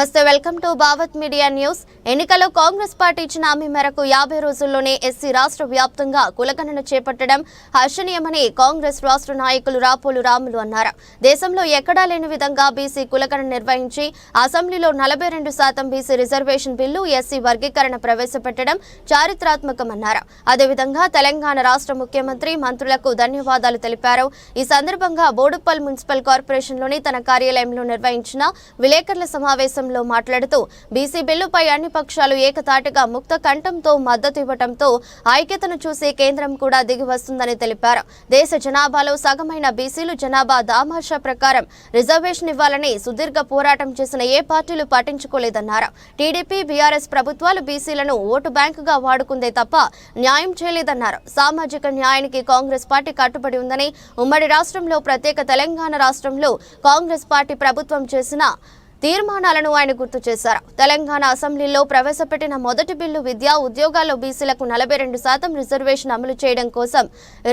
నమస్తే welcome to Bhavat media news. ఎన్నికల్లో Congress party ఇచ్చిన హామీ మేరకు యాభై రోజుల్లోనే ఎస్సీ రాష్ట్ర వ్యాప్తంగా కులగణన చేపట్టడం హర్షణీయమని కాంగ్రెస్ రాష్ట్ర నాయకులు రాపోలు రాములు అన్నారు. దేశంలో ఎక్కడా లేని విధంగా బీసీ కులగణన నిర్వహించి అసెంబ్లీలో నలభై రెండు శాతం బీసీ రిజర్వేషన్ బిల్లు ఎస్సీ వర్గీకరణ ప్రవేశపెట్టడం చారిత్రాత్మకమన్నారు. అదేవిధంగా తెలంగాణ రాష్ట్ర ముఖ్యమంత్రి మంత్రులకు ధన్యవాదాలు తెలిపారు. ఈ సందర్భంగా బోడుప్పల్ మున్సిపల్ కార్పొరేషన్లోని తన కార్యాలయంలో నిర్వహించిన విలేకరుల సమావేశం సమావేశంలో మాట్లాడుతూ బీసీ బిల్లుపై అన్ని పక్షాలు ఏకతాటిగా ముక్త కంఠంతో మద్దతు ఇవ్వడంతో ఐక్యతను చూసి కేంద్రం కూడా దిగి వస్తుందని తెలిపారు. దేశ జనాభాలో సగమైన బీసీలు జనాభా దామాషా ప్రకారం రిజర్వేషన్ ఇవ్వాలని సుదీర్ఘ పోరాటం చేసిన ఏ పార్టీలు పట్టించుకోలేదన్నారు. టీడీపీ బీఆర్ఎస్ ప్రభుత్వాలు బీసీలను ఓటు బ్యాంకుగా వాడుకుందే తప్ప న్యాయం చేయలేదన్నారు. సామాజిక న్యాయానికి కాంగ్రెస్ పార్టీ కట్టుబడి ఉందని ఉమ్మడి రాష్ట్రంలో ప్రత్యేక తెలంగాణ రాష్ట్రంలో కాంగ్రెస్ పార్టీ ప్రభుత్వం చేసిన తీర్మానాలను ఆయన గుర్తు చేశారు. తెలంగాణ అసెంబ్లీలో ప్రవేశపెట్టిన మొదటి బిల్లు విద్యా ఉద్యోగాల్లో బీసీలకు నలభై రెండు శాతం రిజర్వేషన్ అమలు చేయడం కోసం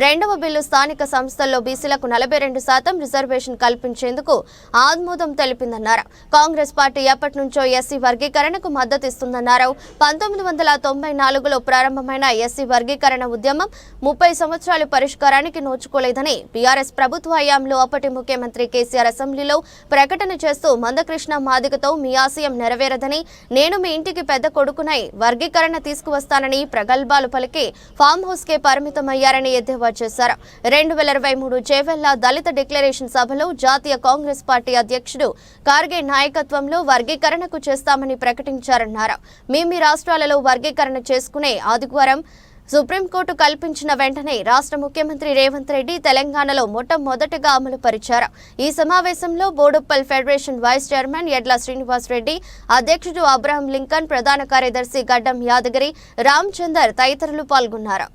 రెండవ బిల్లు స్థానిక సంస్థల్లో బీసీలకు నలభై రెండు శాతం రిజర్వేషన్ కల్పించేందుకు ఆమోదం తెలిపిందన్నారు. కాంగ్రెస్ పార్టీ ఎప్పటి నుంచో ఎస్సీ వర్గీకరణకు మద్దతు ఇస్తుందన్నారు పంతొమ్మిది వందల తొంభై నాలుగులో ప్రారంభమైన ఎస్సీ వర్గీకరణ ఉద్యమం ముప్పై సంవత్సరాలు పరిష్కారానికి నోచుకోలేదని బీఆర్ఎస్ ప్రభుత్వ హయాంలో అప్పటి ముఖ్యమంత్రి కేసీఆర్ అసెంబ్లీలో ప్రకటన చేస్తూ మందకృష్ణ మాదిగతో మీ ఆశయం నెరవేరదని నేను మీ ఇంటికి పెద్ద కొడుకునై వర్గీకరణ తీసుకువస్తానని ప్రగల్భాలు పలికి ఫామ్ హౌస్కే పరిమితమయ్యారని ఎద్దేవా చేశారు. రెండు వేల ఇరవై మూడు చేవెళ్ళ దళిత డిక్లరేషన్ సభలో జాతీయ కాంగ్రెస్ పార్టీ అధ్యక్షుడు కార్గే నాయకత్వంలో వర్గీకరణకు చేస్తామని ప్రకటించారన్నారు. మీ మీ రాష్ట్రాలలో వర్గీకరణ చేసుకునే ఆదివారం సుప్రీంకోర్టు కల్పించిన వెంటనే రాష్ట్ర ముఖ్యమంత్రి రేవంత్ రెడ్డి తెలంగాణలో మొట్టమొదటగా అమలు పరిచారు ఈ సమావేశంలో Boduppal federation vice chairman Yadla Srinivas Reddy అధ్యక్షుడు అబ్రహం లింకన్ ప్రధాన కార్యదర్శి గడ్డం యాదగిరి రామచందర్ తదితరులు పాల్గొన్నారు.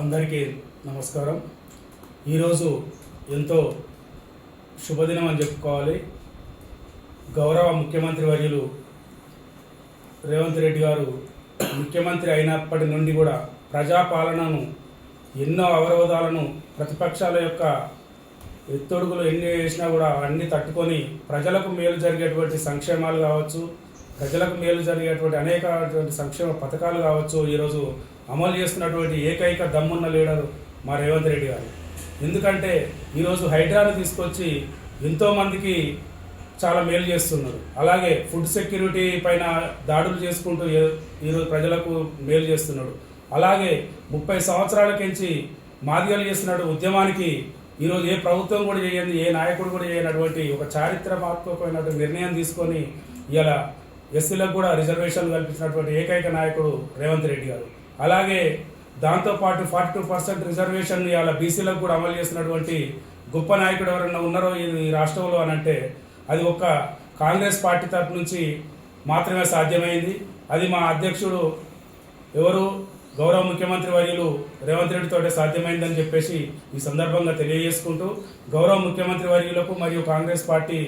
అందరికీ నమస్కారం. ఈరోజు ఎంతో శుభదినం అని చెప్పుకోవాలి. గౌరవ ముఖ్యమంత్రి వర్యులు రేవంత్ రెడ్డి గారు ముఖ్యమంత్రి అయినప్పటి నుండి కూడా ప్రజాపాలనను ఎన్నో అవరోధాలను ప్రతిపక్షాల యొక్క ఎత్తొడుగులు ఎన్ని వేసినా కూడా అన్ని తట్టుకొని ప్రజలకు మేలు జరిగేటువంటి సంక్షేమాలు కావచ్చు ప్రజలకు మేలు జరిగేటువంటి అనేకటువంటి సంక్షేమ పథకాలు కావచ్చు ఈరోజు అమలు చేస్తున్నటువంటి ఏకైక దమ్మున్న లీడరు మా రేవంత్ రెడ్డి గారు. ఎందుకంటే ఈరోజు హైడ్రాను తీసుకొచ్చి ఎంతోమందికి చాలా మేలు చేస్తున్నారు. అలాగే ఫుడ్ సెక్యూరిటీ పైన దాడులు చేసుకుంటూ ఈరోజు ప్రజలకు మేలు చేస్తున్నాడు అలాగే ముప్పై సంవత్సరాలకించి మాదిగలు చేస్తున్న ఉద్యమానికి ఈరోజు ఏ ప్రభుత్వం కూడా చేయని ఏ నాయకుడు కూడా చేయనటువంటి ఒక చారిత్రాత్మకమైనటువంటి నిర్ణయం తీసుకొని ఇలా ఎస్సీలకు కూడా రిజర్వేషన్ కల్పించినటువంటి ఏకైక నాయకుడు రేవంత్ రెడ్డి గారు. అలాగే దాంతోపాటు ఫార్టీ టూ పర్సెంట్ రిజర్వేషన్ ఇవాళ బీసీలకు కూడా అమలు చేసినటువంటి గొప్ప నాయకుడు ఎవరైనా ఉన్నారో ఈ రాష్ట్రంలో అని అంటే అది ఒక కాంగ్రెస్ పార్టీ తరపు నుంచి మాత్రమే సాధ్యమైంది. అది మా అధ్యక్షుడు ఎవరు? గౌరవ ముఖ్యమంత్రి వర్యులు రేవంత్ రెడ్డితోటే సాధ్యమైందని చెప్పేసి ఈ సందర్భంగా తెలియజేసుకుంటూ గౌరవ ముఖ్యమంత్రి వర్యులకు మరియు కాంగ్రెస్ పార్టీ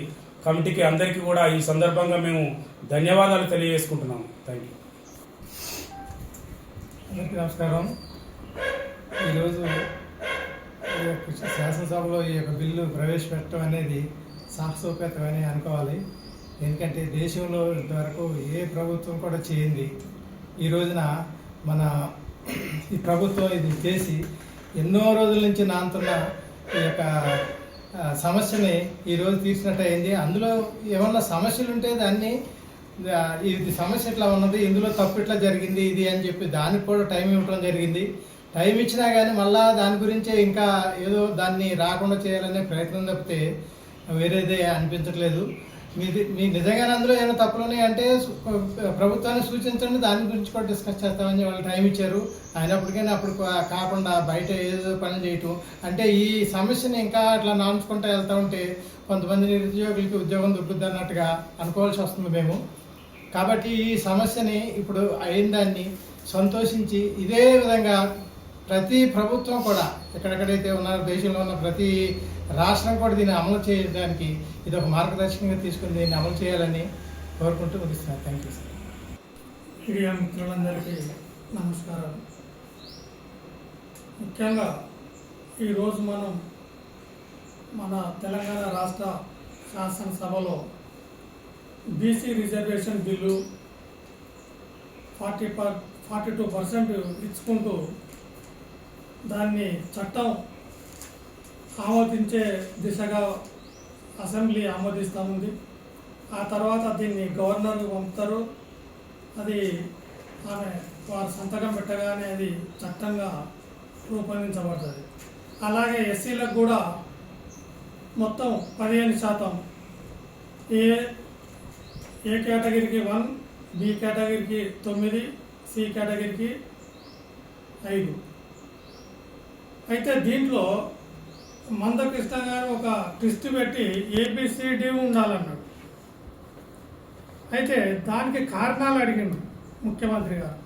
కమిటీకి అందరికీ కూడా ఈ సందర్భంగా మేము ధన్యవాదాలు తెలియజేసుకుంటున్నాము. థ్యాంక్ యూ అందరికీ నమస్కారం. ఈరోజు శాసనసభలో ఈ యొక్క బిల్లు ప్రవేశపెట్టడం అనేది సాహసోపేతమని అనుకోవాలి. ఎందుకంటే దేశంలో ఇంతవరకు ఏ ప్రభుత్వం కూడా చేయింది. ఈ రోజున మన ఈ ప్రభుత్వం ఇది చేసి ఎన్నో రోజుల నుంచి నాంతున్న ఈ యొక్క సమస్యని ఈరోజు తీర్చినట్టు అయింది అందులో ఏమన్నా సమస్యలు ఉంటే దాన్ని ఇది సమస్య ఇట్లా ఉన్నది ఇందులో తప్పు ఇట్లా జరిగింది ఇది అని చెప్పి దానికి కూడా టైం ఇవ్వడం జరిగింది. టైం ఇచ్చినా కానీ మళ్ళా దాని గురించే ఇంకా ఏదో దాన్ని రాకుండా చేయాలనే ప్రయత్నం తప్పితే వేరేదే అనిపించట్లేదు. మీది మీ నిజంగానే అందులో ఏమైనా తప్పులోనే అంటే ప్రభుత్వాన్ని సూచించండి దాని గురించి కూడా డిస్కస్ చేస్తామని వాళ్ళు టైం ఇచ్చారు. అయినప్పటికీ అప్పుడు కాకుండా బయట ఏదో పని చేయటం. అంటే ఈ సమస్యని ఇంకా అట్లా నాన్చుకుంటూ వెళ్తూ ఉంటే కొంతమంది నిరుద్యోగులకి ఉద్యోగం దొరుకుద్ది అన్నట్టుగా అనుకోవాల్సి వస్తుంది మేము. కాబట్టి ఈ సమస్యని ఇప్పుడు అయిన దాన్ని సంతోషించి ఇదే విధంగా ప్రతి ప్రభుత్వం కూడా ఎక్కడెక్కడైతే ఉన్నారో దేశంలో ఉన్న ప్రతి రాష్ట్రం కూడా దీన్ని అమలు చేయడానికి ఇది ఒక మార్గదర్శకంగా తీసుకుని దీన్ని అమలు చేయాలని కోరుకుంటూ ముగిస్తున్నాను థ్యాంక్ యూ సార్ మీడియా మిత్రులందరికీ నమస్కారం ముఖ్యంగా ఈరోజు మనం మన తెలంగాణ రాష్ట్ర శాసనసభలో BC reservation bill forty per forty two percent ఇచ్చుకుంటూ దాన్ని చట్టం ఆమోదించే దిశగా అసెంబ్లీ ఆమోదిస్తూ ఉంది ఆ తర్వాత దీన్ని గవర్నర్కి పంపుతారు. అది ఆమె వారు సంతకం పెట్టగానే అది చట్టంగా రూపొందించబడుతుంది. అలాగే ఎస్సీలకు కూడా మొత్తం పదిహేను శాతం ఏ ఏ కేటగిరీకి వన్ బి కేటగిరీకి తొమ్మిది సి కేటగిరీకి ఐదు. అయితే దీంట్లో మందకృష్ణ గారు ఒక ట్విస్ట్ పెట్టి ఏబిసిడి ఉండాలన్నాడు. అయితే దానికి కారణాలు అడిగిండు ముఖ్యమంత్రి గారు.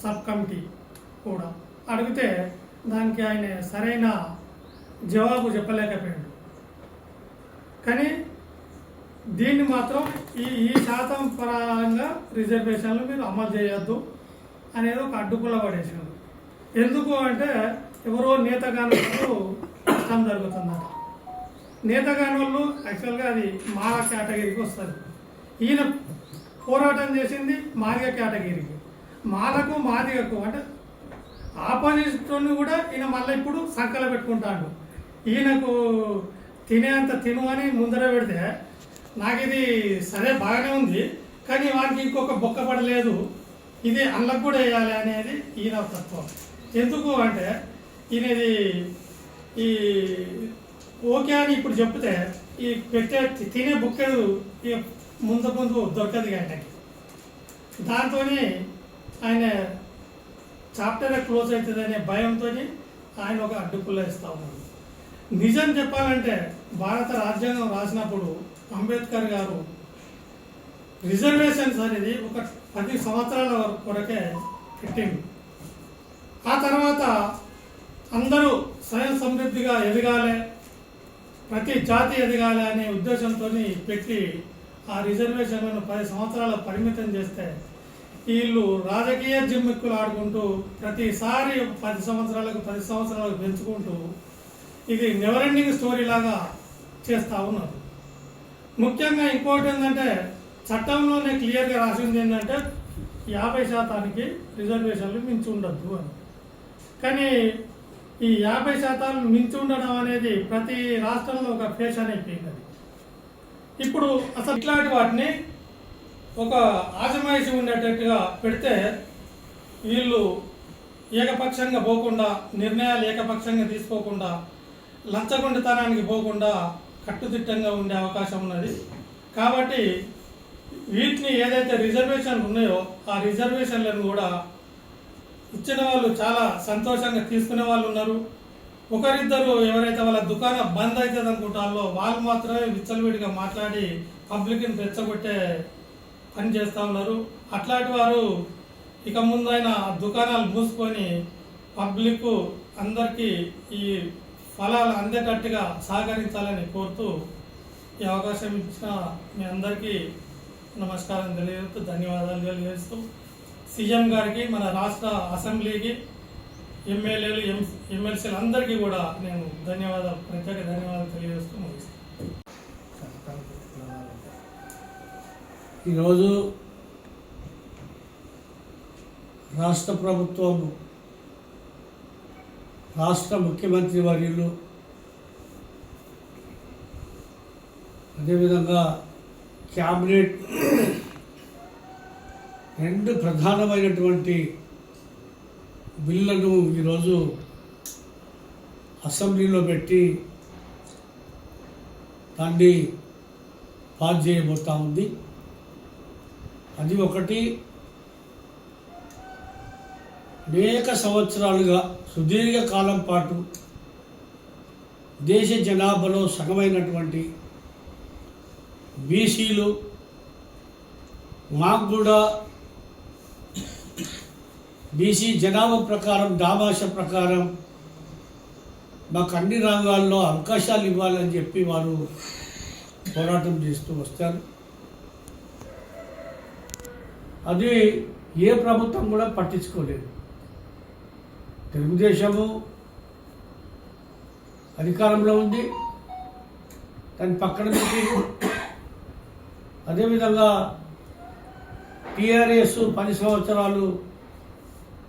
సబ్ కమిటీ కూడా అడిగితే దానికి ఆయన సరైన జవాబు చెప్పలేకపోయాడు. కానీ దీన్ని మాత్రం ఈ ఈ శాతం పరంగా రిజర్వేషన్లు మీరు అమలు చేయొద్దు అనేది ఒక అడ్డుకుల పడేసినారు ఎందుకు అంటే ఎవరో నేతగానులు నష్టం జరుగుతుందట నేతగాని వాళ్ళు యాక్చువల్గా అది మాల కేటగిరీకి వస్తుంది ఈయన పోరాటం చేసింది మాదిగ కేటగిరీకి. మాలకు మాదిగకు అంటే ఆపోజిషన్ కూడా ఈయన మళ్ళీ ఇప్పుడు సంకల పెట్టుకుంటాడు. ఈయనకు తినేంత తిను అని ముందర పెడితే నాకు ఇది సరే బాగానే ఉంది కానీ వానికి ఇంకొక బొక్క పడలేదు. ఇది అల్లకు కూడా వేయాలి అనేది ఈయన తత్వం. ఎందుకు అంటే ఈయనది ఈ ఓకే అని ఇప్పుడు చెప్తే ఈ పెట్టే తినే బుక్కెడు ఇక ముందు ముందు దొరకదు ఆయనకి. దాంతోనే ఆయన చాప్టర్ క్లోజ్ అవుతుందనే భయంతో ఆయన ఒక అడ్డుపుల్ల ఇస్తూ ఉన్నాడు. నిజం చెప్పాలంటే భారత రాజ్యాంగం రాసినప్పుడు అంబేద్కర్ గారు రిజర్వేషన్స్ అనేది ఒక పది సంవత్సరాల కొరకే పెట్టింది ఆ తర్వాత అందరూ స్వయం సమృద్ధిగా ఎదగాలి ప్రతి జాతి ఎదగాలి అనే ఉద్దేశంతో పెట్టి ఆ రిజర్వేషన్లను పది సంవత్సరాల పరిమితం చేస్తే వీళ్ళు రాజకీయ జిమ్మిక్కులు ఆడుకుంటూ ప్రతిసారి పది సంవత్సరాలకు పది సంవత్సరాలకు పెంచుకుంటూ ఇది నెవర్ ఎండింగ్ స్టోరీ లాగా చేస్తూ ఉన్నారు. ముఖ్యంగా ఇంకోటి ఏంటంటే చట్టంలోనే క్లియర్గా రాసింది ఏంటంటే యాభై శాతానికి రిజర్వేషన్లు మించి ఉండద్దు అని. కానీ ఈ యాభై శాతం మించి ఉండడం అనేది ప్రతి రాష్ట్రంలో ఒక ఫేషన్ అయిపోయింది ఇప్పుడు అసలు ఇట్లాంటి వాటిని ఒక ఆజమాయిషి ఉండేటట్టుగా పెడితే వీళ్ళు ఏకపక్షంగా పోకుండా నిర్ణయాలు ఏకపక్షంగా తీసుకోకుండా లంచగొండితనానికి పోకుండా కట్టుదిట్టంగా ఉండే అవకాశం ఉన్నది. కాబట్టి వీటిని ఏదైతే రిజర్వేషన్లు ఉన్నాయో ఆ రిజర్వేషన్లను కూడా ఇచ్చిన వాళ్ళు చాలా సంతోషంగా తీసుకునే వాళ్ళు ఉన్నారు. ఒకరిద్దరు ఎవరైతే వాళ్ళ దుకాణం బంద్ అవుతుంది అనుకుంటారో వాళ్ళు మాత్రమే విచ్చలవిడిగా మాట్లాడి పబ్లిక్ని రెచ్చగొట్టే పని చేస్తూ ఉన్నారు. అట్లాంటి వారు ఇక ముందైన దుకాణాలు మూసుకొని పబ్లిక్ అందరికీ ఈ ఫలాలు అందేటట్టుగా సహకరించాలని కోరుతూ ఈ అవకాశం ఇచ్చిన మీ అందరికీ నమస్కారం తెలియజేస్తూ ధన్యవాదాలు తెలియజేస్తూ సీఎం గారికి మన రాష్ట్ర అసెంబ్లీకి ఎమ్మెల్యేలు ఎం ఎమ్మెల్సీలు అందరికీ కూడా నేను ధన్యవాదాలు ప్రత్యేక ధన్యవాదాలు తెలియజేస్తూ ముగిస్తాను ఈరోజు రాష్ట్ర ప్రభుత్వం రాష్ట్ర ముఖ్యమంత్రి వర్యులు అదేవిధంగా క్యాబినెట్ రెండు ప్రధానమైనటువంటి బిల్లులను ఈరోజు అసెంబ్లీలో పెట్టి దాన్ని పాస్ చేయబోతా ఉంది. అది ఒకటి. అనేక సంవత్సరాలుగా సుదీర్ఘ కాలం పాటు దేశ జనాభాలో సగమైనటువంటి బీసీలు మాకు కూడా బీసీ జనాభా ప్రకారం దాభాష ప్రకారం మాకు అన్ని రంగాల్లో అవకాశాలు ఇవ్వాలని చెప్పి వారు పోరాటం చేస్తూ వస్తారు. అది ఏ ప్రభుత్వం కూడా పట్టించుకోలేదు. తెలుగుదేశము అధికారంలో ఉంది. దాన్ని పక్కన పెట్టి అదేవిధంగా టీఆర్ఎస్ పది సంవత్సరాలు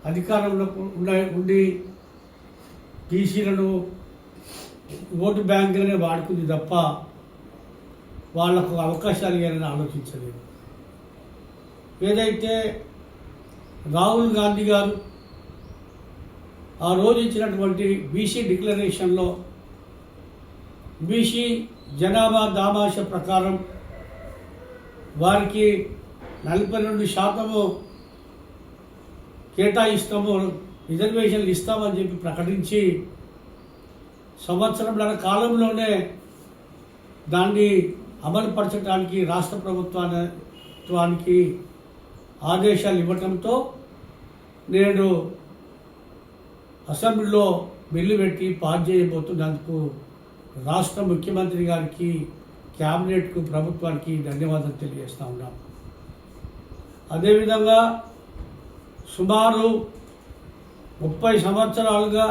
అధికారంలో ఉన్న ఉండి బీసీలను ఓటు బ్యాంకులనే వాడుకుంది తప్ప వాళ్ళకు అవకాశాలు ఏమైనా ఆలోచించలేదు. ఏదైతే రాహుల్ గాంధీ గారు ఆ రోజు ఇచ్చినటువంటి బీసీ డిక్లరేషన్లో బీసీ జనాభా దామాష ప్రకారం వారికి నలభై రెండు శాతము కేటాయిస్తామో రిజర్వేషన్లు ఇస్తామని చెప్పి ప్రకటించి సంవత్సరంన్నర కాలంలోనే దాన్ని అమలుపరచడానికి రాష్ట్ర ప్రభుత్వానికి ఆదేశాలు ఇవ్వటంతో నేడు అసెంబ్లీలో బిల్లు పెట్టి పాస్ చేయబోతున్నందుకు రాష్ట్ర ముఖ్యమంత్రి గారికి క్యాబినెట్కు ప్రభుత్వానికి ధన్యవాదాలు తెలియజేస్తా ఉన్నాం. అదేవిధంగా సుమారు ముప్పై సంవత్సరాలుగా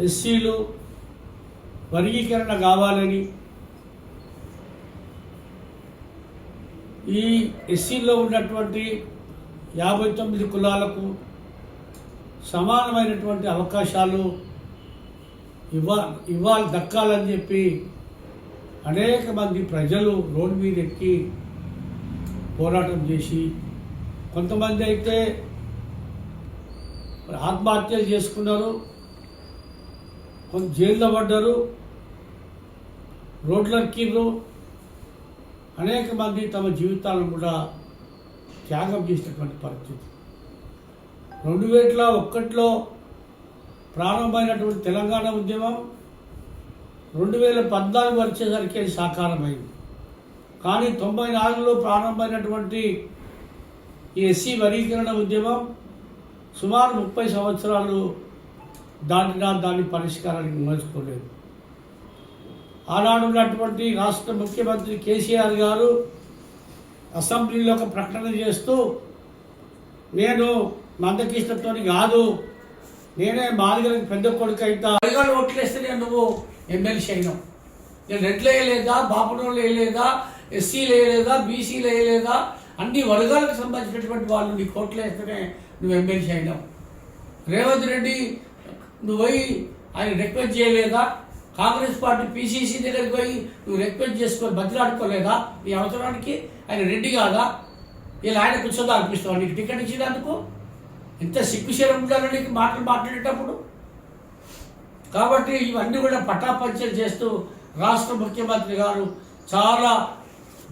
ఎస్సీలు వర్గీకరణ కావాలని ఈ ఎస్సీలో ఉన్నటువంటి యాభై తొమ్మిది కులాలకు సమానమైనటువంటి అవకాశాలు ఇవ్వ ఇవ్వాలి దక్కాలని చెప్పి అనేక మంది ప్రజలు రోడ్డు మీద ఎక్కి పోరాటం చేసి కొంతమంది అయితే ఆత్మహత్యలు చేసుకున్నారు కొంత జైల్లో పడ్డారు రోడ్లక్కిర్రు అనేక మంది తమ జీవితాలను కూడా త్యాగం చేసినటువంటి పరిస్థితి. రెండు వేల ఒక్కట్లో ప్రారంభమైనటువంటి తెలంగాణ ఉద్యమం రెండు వేల పద్నాలుగు వచ్చేసరికి అది సాకారమైంది. కానీ తొంభై నాలుగులో ప్రారంభమైనటువంటి ఈ ఎస్సీ వర్గీకరణ ఉద్యమం సుమారు ముప్పై సంవత్సరాలు దాటినా దాని పరిష్కారానికి మలుచుకోలేదు ఆనాడు ఉన్నటువంటి రాష్ట్ర ముఖ్యమంత్రి కేసీఆర్ గారు అసెంబ్లీలో ఒక ప్రకటన చేస్తూ నేను మందకృష్ణతో కాదు నేనే బాలికలకు పెద్ద కొడుకు అయితే. అడిగాడు ఓట్లేస్తే నువ్వు ఎమ్మెల్సీ అయినావు. నేను రెడ్లు వేయలేదా బాపుడోళ్ళు వేయలేదా ఎస్సీలు వేయలేదా బీసీలు వేయలేదా అన్ని వర్గాలకు సంబంధించినటువంటి వాళ్ళు నీ కోట్లు వేస్తేనే నువ్వు ఎమ్మెల్సీ అయినావు. రేవంత్ రెడ్డి నువ్వు పోయి ఆయన రిక్వెస్ట్ చేయలేదా? కాంగ్రెస్ పార్టీ పీసీసీ దగ్గరికి పోయి నువ్వు రిక్వెస్ట్ చేసుకొని బతిలాడుకోలేదా నీ అవసరానికి ఆయన రెడ్డి కాదా? ఇలా ఆయన కూర్చోదా అనిపిస్తావు? నీకు టికెట్ ఇచ్చినందుకు ఇంత సిగ్గుశరం ఉండాలి నీకు మాటలు మాట్లాడేటప్పుడు? కాబట్టి ఇవన్నీ కూడా పట్టాపంచలు చేస్తూ రాష్ట్ర ముఖ్యమంత్రి గారు చాలా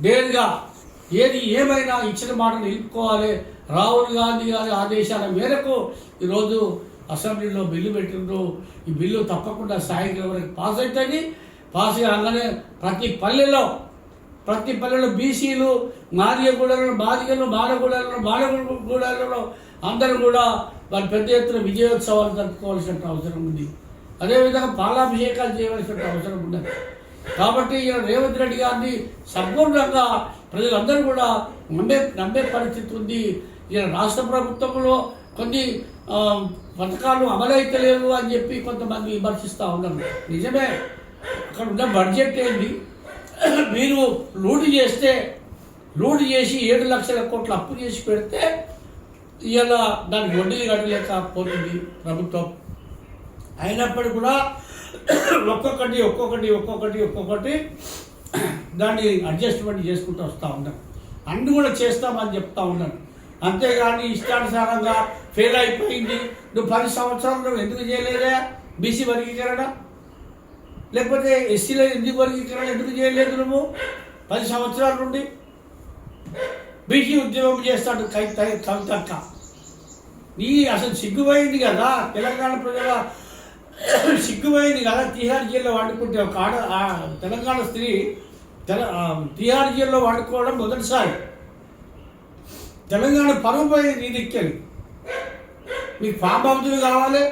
డేర్గా ఏది ఏమైనా ఇచ్చిన మాటలు నిలుపుకోవాలి. రాహుల్ గాంధీ గారి ఆదేశాల మేరకు ఈరోజు అసెంబ్లీలో బిల్లు పెట్టిండ్రు. ఈ బిల్లు తప్పకుండా సాయంత్రం వరకు పాస్ అవుతుంది. పాస్ కాగానే ప్రతి పల్లెలో ప్రతి పల్లెలో బీసీలు మాదిగగూడలలో బాధికలు బాలగూడలను మాడగూడలలో అందరూ కూడా వారి పెద్ద ఎత్తున విజయోత్సవాలు జరుపుకోవాల్సిన అవసరం ఉంది. అదేవిధంగా పాలాభిషేకాలు చేయవలసిన అవసరం ఉన్నది. కాబట్టి ఈయన రేవంత్ రెడ్డి గారిని సంపూర్ణంగా ప్రజలందరూ కూడా నమ్మే నమ్మే పరిస్థితి ఉంది. ఈయన రాష్ట్ర ప్రభుత్వంలో కొన్ని పథకాలు అమలైతలేవు అని చెప్పి కొంతమంది విమర్శిస్తూ ఉన్నారు. నిజమే. అక్కడ ఉన్న బడ్జెట్ ఏంటి? మీరు లూటు చేస్తే లూటు చేసి ఏడు లక్షల కోట్లు అప్పు చేసి పెడితే ఇలా దానికి వడ్డీలు కట్టలేకపోతుంది ప్రభుత్వం. అయినప్పటికీ కూడా ఒక్కొక్కటి ఒక్కొక్కటి ఒక్కొక్కటి ఒక్కొక్కటి దాన్ని అడ్జస్ట్మెంట్ చేసుకుంటూ వస్తూ ఉన్నాను అన్ని కూడా చేస్తామని చెప్తా ఉన్నాను అంతేగాని ఇష్టానుసారంగా ఫెయిల్ అయిపోయింది. నువ్వు పది సంవత్సరాలు నువ్వు ఎందుకు చేయలేదా? బీసీ వర్గీకరణ? లేకపోతే ఎస్సీలో ఎందుకు వర్గీకరణ? ఎందుకు చేయలేదు నువ్వు? పది సంవత్సరాల నుండి బీసీ ఉద్యమం చేస్తాడు కవిత కవితక్క నీ అసలు సిగ్గుపోయింది కదా? తెలంగాణ ప్రజల సిగ్గుపోయింది కదా తిహార్ జైల్లో వండుకుంటే ఒక ఆడ తెలంగాణ స్త్రీ తెల ఆ జైల్లో వండుకోవడం మొదటిసారి. తెలంగాణ పరువు పోయింది నీ దిక్కని మీకు ఫామ్ హౌస్లు కావాలి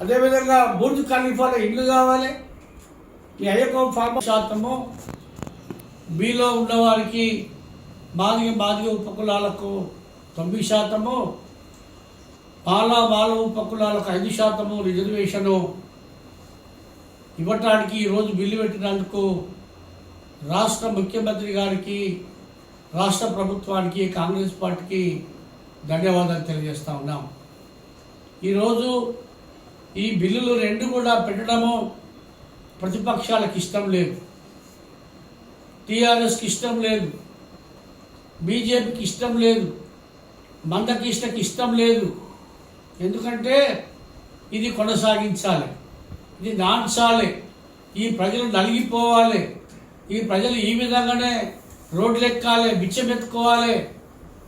అదేవిధంగా బుర్జ్ ఖలీఫాల ఇల్లు కావాలి ఈ అయ్యకం ఫామ్ శాతము బీలో ఉన్నవారికి మాదిగ మాదిగ ఉపకులాలకు తొమ్మిది శాతము పాలా బాల పకులాలకు ఐదు శాతము రిజర్వేషను ఇవ్వటానికి ఈరోజు బిల్లు పెట్టినందుకు రాష్ట్ర ముఖ్యమంత్రి గారికి రాష్ట్ర ప్రభుత్వానికి కాంగ్రెస్ పార్టీకి ధన్యవాదాలు తెలియజేస్తా ఉన్నాం. ఈరోజు ఈ బిల్లులు రెండు కూడా పెట్టడము ప్రతిపక్షాలకు ఇష్టం లేదు. టీఆర్ఎస్కి ఇష్టం లేదు. బీజేపీకి ఇష్టం లేదు. మందకిష్టకి ఇష్టం లేదు. ఎందుకంటే ఇది కొనసాగించాలి. ఇది నాంచాలి. ఈ ప్రజలు నలిగిపోవాలి. ఈ ప్రజలు ఈ విధంగానే రోడ్లు ఎక్కాలి బిచ్చమెత్తుకోవాలి.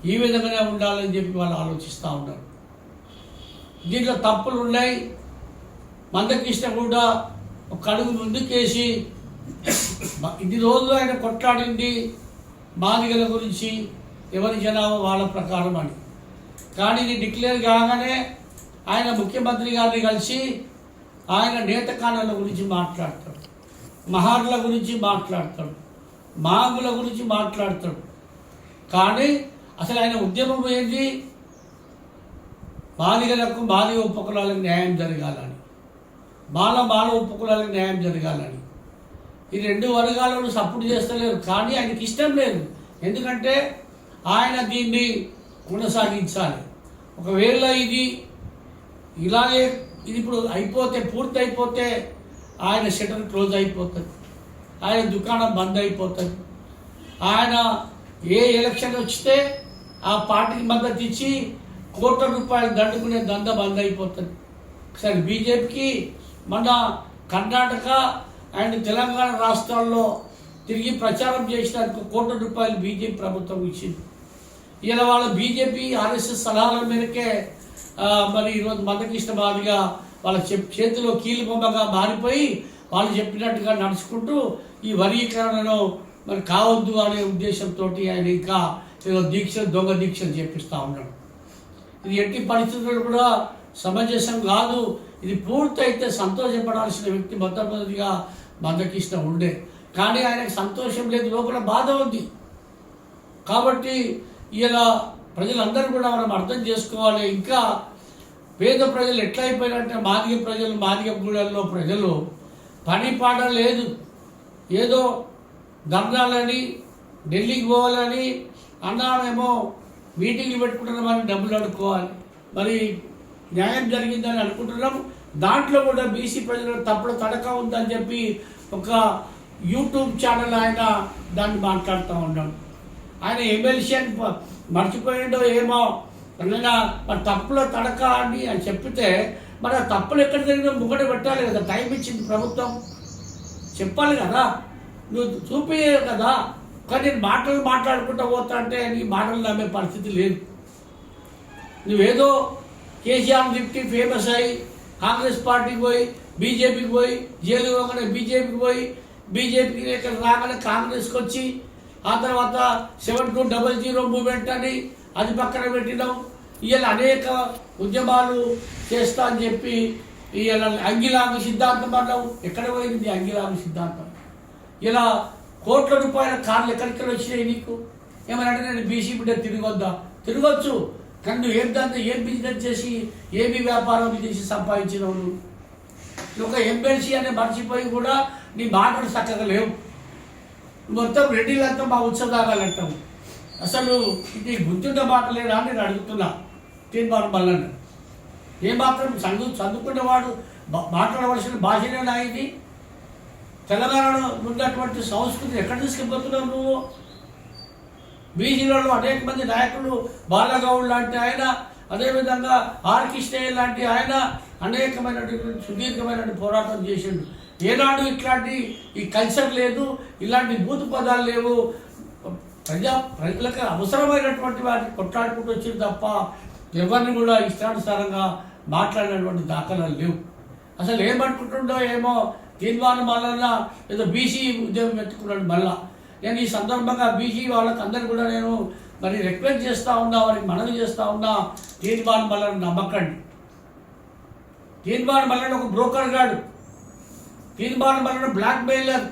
ఈ విధంగానే ఉండాలని చెప్పి వాళ్ళు ఆలోచిస్తూ ఉన్నారు. దీంట్లో తప్పులు ఉన్నాయి. మందకృష్ణ కూడా ఒక అడుగు ముందుకేసి ఇన్ని రోజులు ఆయన కొట్లాడింది బాధికల గురించి ఎవరి జనాభా వాళ్ళ ప్రకారం అని. కానీ ఇది డిక్లేర్ కాగానే ఆయన ముఖ్యమంత్రి గారిని కలిసి ఆయన నేతకాణాల గురించి మాట్లాడతాడు. మహార్ల గురించి మాట్లాడతాడు. మాగుల గురించి మాట్లాడతాడు. కానీ అసలు ఆయన ఉద్యమం ఏంది? బాలికలకు బాలిక ఉపకులాలకు న్యాయం జరగాలని బాల బాల ఉపకులాలకు న్యాయం జరగాలని. ఈ రెండు వర్గాలను సపోర్ట్ చేస్తలేరు కానీ ఆయనకి ఇష్టం లేదు. ఎందుకంటే ఆయన దీన్ని కొనసాగించాలి. ఒకవేళ ఇది ఇలాగే ఇది ఇప్పుడు అయిపోతే పూర్తి అయిపోతే ఆయన షటర్ క్లోజ్ అయిపోతుంది. ఆయన దుకాణం బంద్ అయిపోతుంది. ఆయన ఏ ఎలక్షన్ వచ్చితే ఆ పార్టీకి మద్దతు ఇచ్చి కోట్ల రూపాయలు దండుకునే దంద బంద్ అయిపోతుంది. సరే బీజేపీకి మన కర్ణాటక అండ్ తెలంగాణ రాష్ట్రాల్లో తిరిగి ప్రచారం చేసినందుకు కోట్ల రూపాయలు బీజేపీ ప్రభుత్వం ఇచ్చింది. ఇలా వాళ్ళ బీజేపీ ఆర్ఎస్ఎస్ సలహాల మేరకే మరి ఈరోజు మందకృష్ణవాదిగా వాళ్ళ చెప్ చేతిలో కీలు బొమ్మగా మారిపోయి వాళ్ళు చెప్పినట్టుగా నడుచుకుంటూ ఈ వర్గీకరణను మరి కావద్దు అనే ఉద్దేశంతో ఆయన ఇంకా ఏదో దీక్ష దొంగ దీక్షలు చేపిస్తూ ఉన్నాడు. ఇది ఎట్టి పరిస్థితుల్లో కూడా సమంజసం కాదు. ఇది పూర్తయితే సంతోషపడాల్సిన వ్యక్తి మొట్టమొదటిగా మందకృష్ణ ఉండే. కానీ ఆయనకు సంతోషం లేదు లోపల బాధ ఉంది. కాబట్టి ఇలా ప్రజలందరూ కూడా మనం అర్థం చేసుకోవాలి. ఇంకా పేద ప్రజలు ఎట్లా అయిపోయారంటే మాదిగ ప్రజలు మాదిగ ప్రజలు పని పాట లేదు. ఏదో ధర్నాలని ఢిల్లీకి పోవాలని అన్నామేమో మీటింగ్లు పెట్టుకుంటున్నామని డబ్బులు అడుక్కోవాలి. మరి న్యాయం జరిగిందని అనుకుంటున్నాం దాంట్లో కూడా బీసీ ప్రజలు తప్పుడు తడక ఉందని చెప్పి ఒక యూట్యూబ్ ఛానల్ ఆయన దాన్ని మాట్లాడుతూ ఉన్నాం ఆయన ఎమ్మెల్సీ అని మర్చిపోయిండో ఏమో. అనగా మరి తప్పులో తడక అని అని చెప్పితే మరి ఆ తప్పులు ఎక్కడ జరిగినా ముగడ పెట్టాలి కదా టైం ఇచ్చింది ప్రభుత్వం. చెప్పాలి కదా. నువ్వు చూపించే కదా. కానీ నేను మాటలు మాట్లాడుకుంటూ పోతా అంటే నీ మాటలు నమ్మే పరిస్థితి లేదు. నువ్వేదో కేసీఆర్ తిప్పి ఫేమస్ అయ్యి కాంగ్రెస్ పార్టీకి పోయి బీజేపీకి పోయి జైలు పోగానే బీజేపీకి పోయి బీజేపీకి ఇక్కడ రాగానే కాంగ్రెస్కి వచ్చి ఆ తర్వాత seven two double zero moment అని అది పక్కన పెట్టినాం. ఇవాళ అనేక ఉద్యమాలు చేస్తా అని చెప్పి ఇవాళ అంగిలాగు సిద్ధాంతం అన్నావు ఎక్కడ పోయింది అంగిలాగు సిద్ధాంతం? ఇలా కోట్ల రూపాయల కార్లు ఎక్కడికి వచ్చినాయి నీకు? ఏమనంటే నేను బీసీ బిడ్డ తిరగొద్దా? తిరగొచ్చు. కానీ నువ్వు ఏం దాంతో ఏం బిజినెస్ చేసి ఏమి వ్యాపారం చేసి సంపాదించిన వాళ్ళు ఒక ఎమ్మెల్సీ అనే మర్చిపోయి కూడా నీ మాటలు చక్కగా లేవు. మొత్తం రెడ్డిలంతా మా ఉత్సవాలంటావు అసలు ఇది గుర్తుండే మాట లేదా నేను అడుగుతున్నా. తీర్మానం వల్లనే ఏ మాత్రం చదువు చదువుకున్నవాడు మాట్లాడవలసిన భాషనేనా ఇది. తెలంగాణలో ఉన్నటువంటి సంస్కృతి ఎక్కడ తీసుకుపోతున్నావు నువ్వు? బీసీలలో అనేక మంది నాయకులు బాలగౌడ్ లాంటి ఆయన అదేవిధంగా ఆర్ కృష్ణయ్య లాంటి ఆయన అనేకమైనటువంటి సుదీర్ఘమైనటువంటి పోరాటం చేసిండు. ఏనాడు ఇట్లాంటి ఈ కల్చర్ లేదు ఇలాంటి బూతు పదాలు లేవు. ప్రజా ప్రజలకు అవసరమైనటువంటి వాటిని కొట్లాడుకుంటూ వచ్చింది తప్ప ఎవరిని కూడా ఇష్టానుసారంగా మాట్లాడినటువంటి దాఖలాలు లేవు. అసలు ఏమనుకుంటుండో ఏమో తీర్మానం వలన ఏదో బీసీ ఉద్యోగం ఎత్తుకున్నాడు మళ్ళా. నేను ఈ సందర్భంగా బీసీ వాళ్ళకి అందరు కూడా నేను మరి రిక్వెస్ట్ చేస్తూ ఉన్నా వారికి మనవి చేస్తూ ఉన్నా తీర్మానం వలన నమ్మకండి. తీర్మానం వలన ఒక బ్రోకర్ గాడు తీర్మానం వలన బ్లాక్ మెయిలర్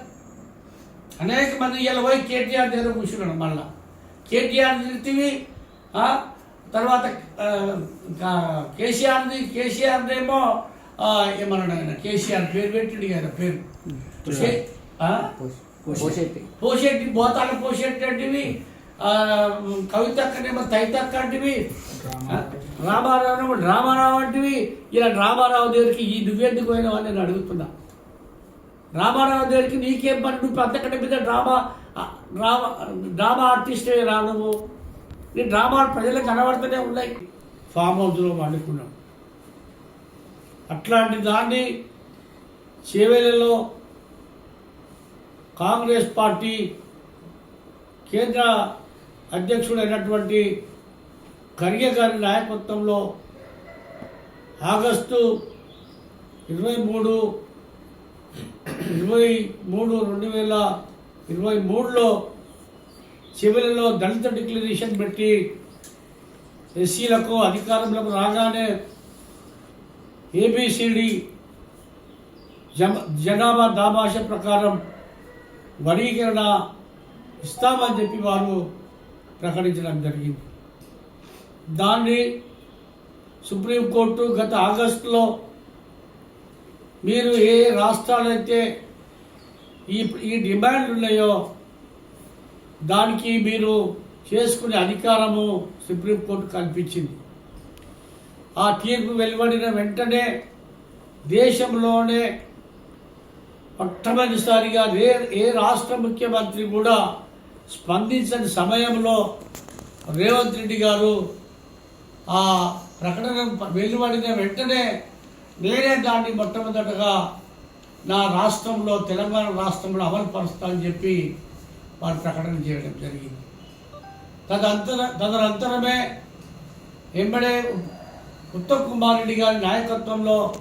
అనేక మంది ఇలా పోయి కేటీఆర్ దగ్గర కూర్చున్నాడు మళ్ళా. కేటీఆర్ తిరిగి తర్వాత కేసీఆర్ది కేసీఆర్ ఏమో ఏమన్నాడు ఆయన? కేసీఆర్ పేరు పెట్టిండు ఆయన పేరు? పోషెట్టి బోతాల పోషెట్టి అంటివి ఆ, కవితక్కనేమో తైతక్క అంటివి రామారావు రామారావు అంటివి. ఇలా రామారావు దగ్గరికి ఈ నువ్వెందుకు పోయినావు అని నేను అడుగుతున్నా. రామారావు దగ్గరికి నీకేం పని? నువ్వు అంతకంటే మీద డ్రామా డ్రామా డ్రామా ఆర్టిస్టే రా నువ్వు? నీ డ్రామాలు ప్రజలకు కనబడుతూనే ఉన్నాయి. ఫామ్ హౌస్లో వండుకున్నాం అట్లాంటి దాన్ని చేవేలలో కాంగ్రెస్ పార్టీ కేంద్ర అధ్యక్షుడైనటువంటి ఖర్గే గారి నాయకత్వంలో ఆగస్టు ఇరవై మూడు ఇరవై మూడు రెండు వేల ఇరవై మూడులో చివరిలో దళిత డిక్లరేషన్ పెట్టి ఎస్సీలకు అధికారంలోకి రాగానే ఏబిసిడి జమ జనాభా దాభాష ప్రకారం వర్గీకరణ ఇస్తామని చెప్పి వారు ప్రకటించడం జరిగింది. దాన్ని సుప్రీంకోర్టు గత ఆగస్టులో మీరు ఏ రాష్ట్రాలైతే ఈ ఈ డిమాండ్ ఉన్నాయో దానికి మీరు చేసుకునే అధికారము సుప్రీంకోర్టు కల్పించింది. ఆ తీర్పు వెలువడిన వెంటనే దేశంలోనే మొట్టమొదటిసారిగా ఏ ఏ రాష్ట్ర ముఖ్యమంత్రి కూడా స్పందించని సమయంలో రేవంత్ రెడ్డి గారు ఆ ప్రకటన వెలువడిన వెంటనే నేనే దాన్ని మొట్టమొదటగా నా రాష్ట్రంలో తెలంగాణ రాష్ట్రంలో అమలు పరుస్తానని చెప్పి వారు ప్రకటన చేయడం జరిగింది. తదంతర తదనంతరమే ఎంబడే ఉత్తమ్ కుమార్ రెడ్డి గారి నాయకత్వంలో